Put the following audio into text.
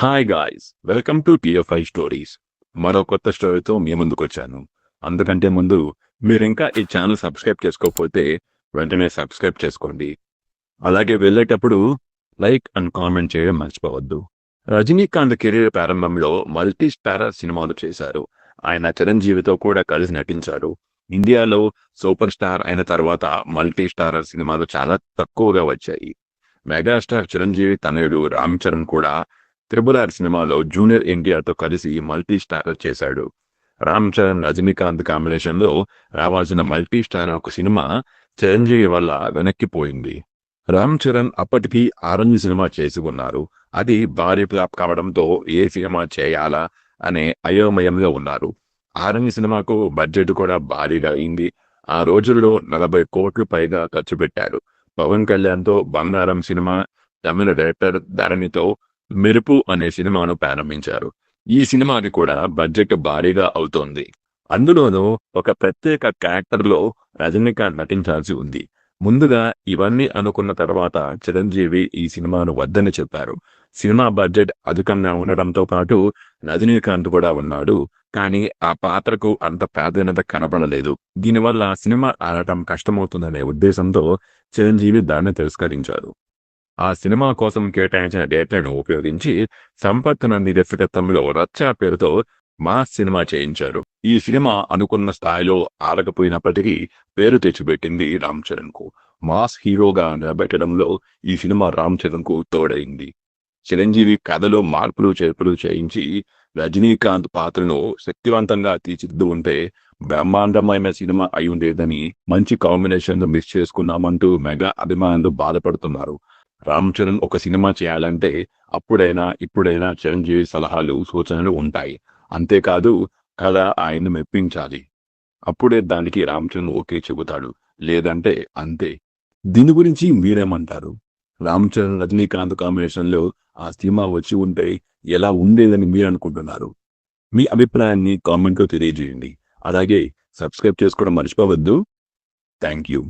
Hi guys welcome to TFI stories మరో కొత్త స్టోరీతో మీ ముందుకు వచ్చాను. అందుకంటే ముందు మీరు ఇంకా ఈ ఛానల్ సబ్స్క్రైబ్ చేసుకోకపోతే వెంటనే సబ్స్క్రైబ్ చేసుకోండి. అలాగే వెళ్ళేటప్పుడు లైక్ అండ్ కామెంట్ చేయడం మర్చిపోవద్దు. రజనీకాంత్ కెరీర్ ప్రారంభంలో మల్టీ స్టారర్ సినిమాలు చేశారు. ఆయన చిరంజీవితో కూడా కలిసి నటించారు. ఇండియాలో సూపర్ స్టార్ అయిన తర్వాత మల్టీ స్టారర్ సినిమాలు చాలా తక్కువగా వచ్చాయి. మెగాస్టార్ చిరంజీవి తనయుడు రామ్ చరణ్ కూడా త్రిబుల్ ఆర్ సినిమాలో జూనియర్ ఎన్టీఆర్తో కలిసి మల్టీ స్టారర్ చేశాడు. రామ్ చరణ్ రజనీకాంత్ కాంబినేషన్లో రావాల్సిన మల్టీ స్టార్ ఒక సినిమా చిరంజీవి వల్ల వెనక్కిపోయింది రామ్ చరణ్ అప్పటికి ఆరెంజ్ సినిమా చేసి ఉన్నారు. అది భారీ ఫ్లాప్ కావడంతో ఏ సినిమా చేయాలా అనే అయోమయంలో ఉన్నారు. ఆరెంజ్ సినిమాకు బడ్జెట్ కూడా భారీగా అయింది. ఆ రోజుల్లో నలభై కోట్లు పైగా ఖర్చు పెట్టారు. పవన్ కళ్యాణ్తో బంగారం సినిమా తమిళ డైరెక్టర్ ధరణితో మెరుపు అనే సినిమాను ప్రారంభించారు. ఈ సినిమాకి కూడా బడ్జెట్ భారీగా అవుతోంది. అందులోనూ ఒక ప్రత్యేక క్యారెక్టర్లో రజనీకాంత్ నటించాల్సి ఉంది. ముందుగా ఇవన్నీ అనుకున్న తర్వాత చిరంజీవి ఈ సినిమాను వద్దని చెప్పారు. సినిమా బడ్జెట్ అధికంగా ఉండడంతో పాటు రజనీకాంత్ కూడా ఉన్నాడు. కానీ ఆ పాత్రకు అంత ప్రాధాన్యత కనపడలేదు దీనివల్ల సినిమా ఆడటం కష్టమవుతుందనే ఉద్దేశంతో చిరంజీవి దాన్ని తిరస్కరించారు. ఆ సినిమా కోసం కేటాయించిన డేటాను ఉపయోగించి సంపత్ నంది దర్శకత్వంలో రచ్చ పేరుతో మా సినిమా చేయించారు. ఈ సినిమా అనుకున్న స్థాయిలో ఆడకపోయినప్పటికీ పేరు తెచ్చిపెట్టింది రామ్ చరణ్కు మాస్ హీరోగా నిలబెట్టడంలో ఈ సినిమా రామ్ చరణ్కు తోడైంది. చిరంజీవి కథలో మార్పులు చేర్పులు చేయించి రజనీకాంత్ పాత్రను శక్తివంతంగా తీర్చిదిద్దు ఉంటే బ్రహ్మాండమైన సినిమా అయి ఉండేదని మంచి కాంబినేషన్ మిస్ చేసుకున్నామంటూ మెగా అభిమానులు బాధపడుతున్నారు. రామ్ చరణ్ ఒక సినిమా చేయాలంటే అప్పుడైనా ఇప్పుడైనా చిరంజీవి సలహాలు సూచనలు ఉంటాయి. అంతేకాదు కథ ఆయన మెప్పించాలి. అప్పుడే దానికి రామ్ చరణ్ ఓకే చెబుతాడు. లేదంటే అంతే. దీని గురించి మీరేమంటారు? రామ్ చరణ్ రజనీకాంత్ కాంబినేషన్లో ఆ సినిమా వచ్చి ఉంటే ఎలా ఉండేదని మీరు అనుకుంటున్నారు మీ అభిప్రాయాన్ని కామెంట్లో తెలియజేయండి. అలాగే సబ్స్క్రైబ్ చేసుకోవడం మర్చిపోవద్దు. Thank you.